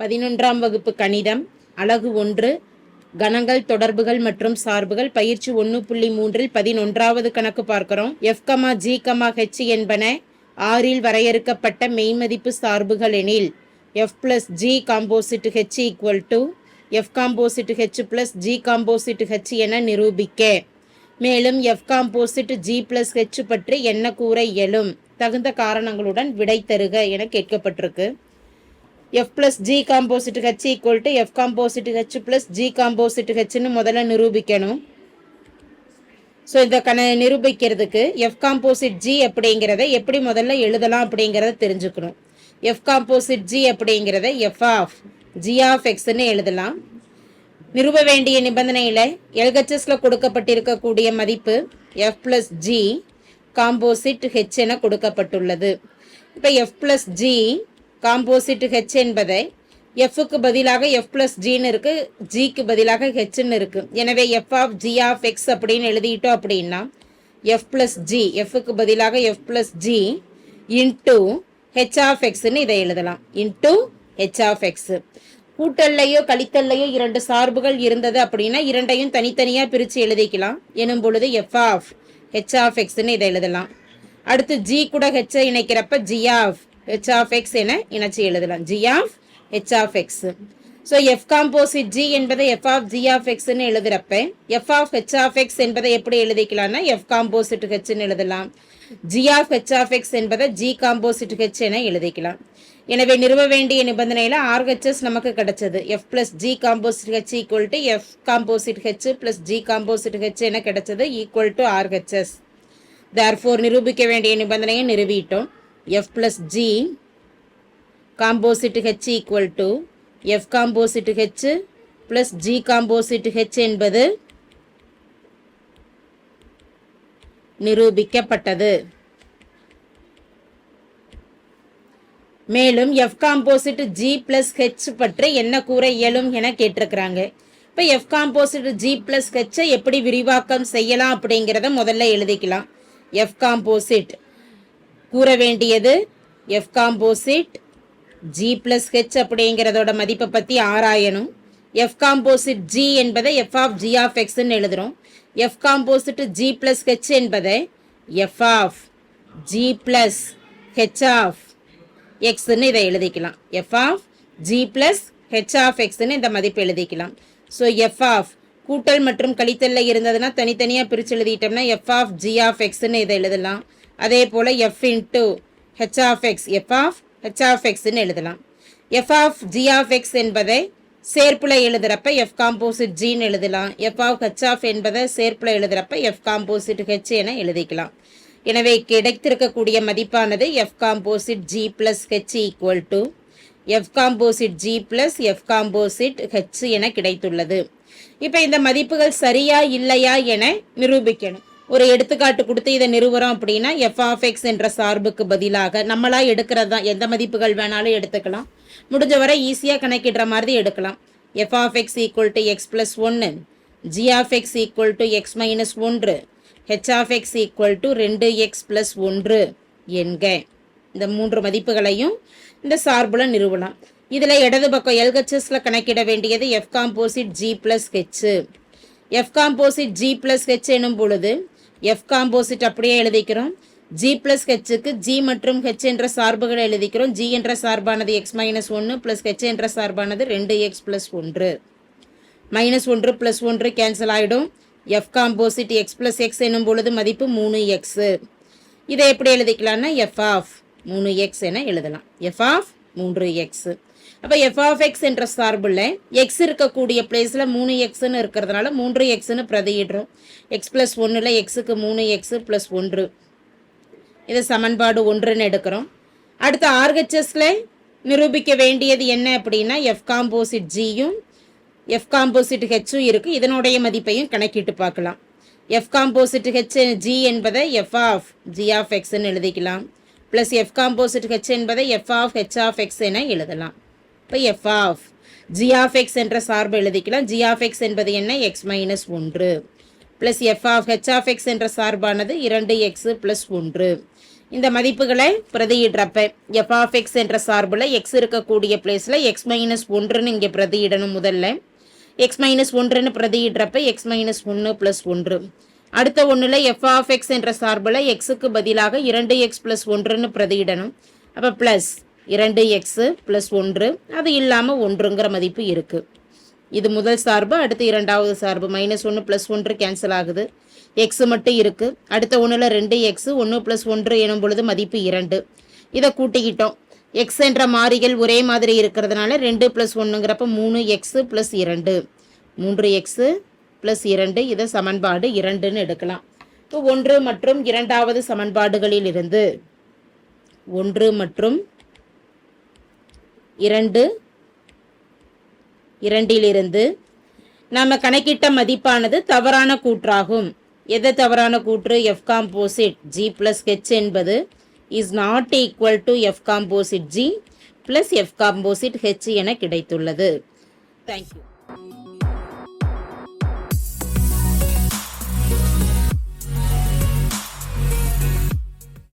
பதினொன்றாம் வகுப்பு கணிதம் அலகு ஒன்று கணங்கள் தொடர்புகள் மற்றும் சார்புகள். பயிற்சி ஒன்று புள்ளி மூன்றில் பதினொன்றாவது கணக்கு பார்க்கிறோம். F comma G comma H என்பன ஆறில் வரையறுக்கப்பட்ட மெய்மதிப்பு சார்புகள் எனில் F plus G composite H equal to F composite H plus G composite H என நிரூபிக்க. மேலும் F composite G plus H பற்றி என்ன கூற இயலும்? தகுந்த காரணங்களுடன் விடை தருக என கேட்கப்பட்டிருக்கு. F plus G composite H equal to F composite H plus G composite ஹெச்னு முதல்ல நிரூபிக்கணும். ஸோ இதை கண நிரூபிக்கிறதுக்கு எஃப் காம்போசிட் ஜி அப்படிங்கிறத எப்படி முதல்ல எழுதலாம் அப்படிங்கிறத தெரிஞ்சுக்கணும். எஃப் காம்போசிட் ஜி அப்படிங்கிறத எஃப் ஆஃப் ஜி ஆஃப் எக்ஸ்ன்னு எழுதலாம். நிறுவ வேண்டிய நிபந்தனையில் எல்ஹெச்எஸ்ல கொடுக்கப்பட்டிருக்கக்கூடிய மதிப்பு F plus G composite H என கொடுக்கப்பட்டுள்ளது. இப்போ F plus G composite H என்பதை எஃப்க்கு பதிலாக எஃப் பிளஸ் ஜின்னு இருக்கு. ஜிக்கு பதிலாக ஹெச்னு இருக்கு. எனவே F of G of X அப்படின்னு எழுதிட்டோம் அப்படின்னா எஃப் பிளஸ் ஜி எஃப்க்கு பதிலாக F plus G into H of எக்ஸ்ன்னு இதை எழுதலாம். இன்டூ ஹெச் ஆஃப் எக்ஸ் கூட்டல்லையோ கழித்தல்லையோ இரண்டு சார்புகள் இருந்தது அப்படின்னா இரண்டையும் தனித்தனியாக பிரித்து எழுதிக்கலாம். எனும் பொழுது எஃப் ஆஃப் ஹெச் ஆஃப் எக்ஸ்ன்னு இதை எழுதலாம். அடுத்து ஜி கூட ஹெச்சை இணைக்கிறப்ப G of H of X என இணைச்சி எழுதலாம். G of H of X so F composite G என்பதை எஃப் ஆஃப் ஜி ஆஃப் எக்ஸ்ன்னு எழுதுறப்ப F of H of X என்பதை எப்படி எழுதிக்கலாம்னா எஃப் காம்போசிட் ஹெச்னு எழுதலாம். G of H of X என்பதை ஜி காம்போசிட் ஹெச் என எழுதிக்கலாம். எனவே நிறுவ வேண்டிய நிபந்தனையில் ஆர்ஹெச்எஸ் நமக்கு கிடைச்சது. F plus G composite H equal to F composite H plus G composite H என கிடைச்சது ஈக்குவல் டு ஆர்ஹெச்எஸ் தேர்ஃபோர் நிரூபிக்க வேண்டிய நிபந்தனையை நிறுவிட்டோம். F plus G composite H equal to F composite H plus G composite H என்பது நிரூபிக்கப்பட்டது. மேலும் F composite G plus H பற்றி என்ன கூற இயலும் என கேட்டிருக்கிறாங்க. இப்போ எஃப் காம்போசிட் ஜி ப்ளஸ் ஹெச்சை எப்படி விரிவாக்கம் செய்யலாம் அப்படிங்கிறத முதல்ல எழுதிக்கலாம். எஃப் காம்போசிட் கூற வேண்டியது F composite G plus H அப்படிங்கிறதோட மதிப்பை பற்றி ஆராயணும். எஃப் காம்போசிட் ஜி என்பதை எஃப் ஆஃப் ஜி ஆஃப் எக்ஸ்ன்னு எழுதுகிறோம் F composite G plus H என்பதை F of G plus H of எக்ஸ்ன்னு இதை எழுதிக்கலாம். F of G plus H of எக்ஸ்ன்னு இந்த மதிப்பு எழுதிக்கலாம். ஸோ எஃப் ஆஃப் கூட்டல் மற்றும் கழித்தலில் இருந்ததுன்னா தனித்தனியாக பிரித்து எழுதிட்டோம்னா எஃப் ஆஃப் ஜி ஆஃப் எக்ஸ்ன்னு இதை எழுதலாம். அதே போல் F into H of X F of H of எக்ஸ்ன்னு எழுதலாம். F of G of X என்பதை சேர்ப்புல எழுதுறப்ப எஃப் காம்போசிட் ஜின்னு எழுதலாம். எஃப் ஆஃப் ஹெச் ஆஃப் என்பதை சேர்ப்புல எழுதுறப்ப எஃப் காம்போசிட் ஹெச் என எழுதிக்கலாம். எனவே கிடைத்திருக்கக்கூடிய மதிப்பானது F composite G plus H equal to F composite G plus F composite H என கிடைத்துள்ளது. இப்போ இந்த மதிப்புகள் சரியா இல்லையா என நிரூபிக்கணும். ஒரு எடுத்துக்காட்டு கொடுத்து இதை நிறுவுறோம் அப்படின்னா எஃப் ஆஃப் எக்ஸ் என்ற சார்புக்கு பதிலாக நம்மளா எடுக்கிறது தான் எந்த மதிப்புகள் வேணாலும் எடுத்துக்கலாம். முடிஞ்ச வரை ஈஸியாக கணக்கிடுற மாதிரி எடுக்கலாம். F of X equal to X plus ஒன்று G of X equal to X minus ஒன்று H of X equal to ரெண்டு எக்ஸ் ப்ளஸ் ஒன்று என்க. இந்த மூன்று மதிப்புகளையும் இந்த சார்பில் நிறுவலாம். இதில் இடது பக்கம் எல்ஹெச்எஸில் கணக்கிட வேண்டியது F composite G plus H F composite G plus H எனும் பொழுது எஃப் காம்போசிட் அப்படியே எழுதிக்கிறோம். ஜி பிளஸ் ஹெச்சுக்கு ஜி மற்றும் ஹெச் என்ற சார்புகளை எழுதிக்கிறோம். ஜி என்ற சார்பானது எக்ஸ் மைனஸ் ஒன்று ப்ளஸ் ஹெச் என்ற சார்பானது ரெண்டு எக்ஸ் ப்ளஸ் ஒன்று. மைனஸ் ஒன்று ப்ளஸ் ஒன்று கேன்சல் ஆகிடும் F composite X plus X என்னும் பொழுது மதிப்பு மூணு எக்ஸு இதை எப்படி எழுதிக்கலாம்னா எஃப் ஆஃப் மூணு எக்ஸ் என எழுதலாம். எஃப் ஆஃப் மூன்று எக்ஸு அப்போ எஃப் ஆஃப் எக்ஸ் என்ற சார்பில் எக்ஸ் இருக்கக்கூடிய பிளேஸில் மூணு எக்ஸ்னு இருக்கிறதுனால மூன்று எக்ஸ்னு பிரதியிடுறோம். எக்ஸ் ப்ளஸ் ஒன்றில் எக்ஸுக்கு மூணு எக்ஸு ப்ளஸ் ஒன்று. இது சமன்பாடு ஒன்றுன்னு எடுக்கிறோம். அடுத்து ஆர்ஹெச்எஸ்ல நிரூபிக்க வேண்டியது என்ன அப்படின்னா எஃப் காம்போசிட் ஜியும் எஃப் காம்போசிட் ஹெச்சும் இருக்குது இதனுடைய மதிப்பையும் கணக்கிட்டு பார்க்கலாம். எஃப் காம்போசிட் ஹெச் ஜி என்பதை எஃப் ஆஃப் ஜி ஆஃப் எக்ஸ்ன்னு எழுதிக்கலாம். ப்ளஸ் எஃப் காம்போசிட் ஹெச் என்பதை F of H of X என எழுதலாம். இப்போ F of G of X என்ற சார்பு எழுதிக்கலாம். ஜி ஆஃப் எக்ஸ் என்பது என்ன? எக்ஸ் மைனஸ் ஒன்று. Plus F of H of X என்ற சார்பானது இரண்டு எக்ஸு ப்ளஸ் ஒன்று. இந்த மதிப்புகளை பிரதியிடுறப்ப எஃப் ஆஃப் எக்ஸ் என்ற சார்பில் எக்ஸ் இருக்கக்கூடிய பிளேஸில் எக்ஸ் மைனஸ் ஒன்றுன்னு இங்கே பிரதியிடணும் முதல்ல. எக்ஸ் மைனஸ் ஒன்றுன்னு பிரதியிடுறப்ப எக்ஸ் மைனஸ் ஒன்று ப்ளஸ் ஒன்று. அடுத்த ஒன்றில் எஃப் ஆஃப் எக்ஸ் என்ற சார்பில் எக்ஸுக்கு பதிலாக இரண்டு எக்ஸ் ப்ளஸ் ஒன்றுன்னு பிரதியிடணும். அப்போ ப்ளஸ் இரண்டு எக்ஸு ப்ளஸ் ஒன்று அது இல்லாமல் ஒன்றுங்கிற மதிப்பு இருக்குது இது முதல் சார்பு அடுத்து இரண்டாவது சார்பு மைனஸ் ஒன்று ப்ளஸ் ஒன்று கேன்சல் ஆகுது. எக்ஸு மட்டும் இருக்குது அடுத்த ஒன்றில் ரெண்டு எக்ஸு ஒன்று ப்ளஸ் ஒன்று எனும் பொழுது மதிப்பு இரண்டு. இதை கூட்டிக்கிட்டோம். எக்ஸ் என்ற மாறிகள் ஒரே மாதிரி இருக்கிறதுனால ரெண்டு ப்ளஸ் ஒன்றுங்கிறப்ப மூணு எக்ஸு ப்ளஸ் இரண்டு. மூன்று எக்ஸு ப்ளஸ் இரண்டு இதை சமன்பாடு இரண்டுன்னு எடுக்கலாம். இப்போ ஒன்று மற்றும் இரண்டாவது சமன்பாடுகளில் இருந்து ஒன்று மற்றும் இரண்டு இரண்டிலிருந்து நாம் கணக்கிட்ட மதிப்பானது தவறான கூற்றாகும். எது தவறான கூற்று? F composite G plus H என்பது is not equal to F composite G plus F composite H என கிடைத்துள்ளது. Thank you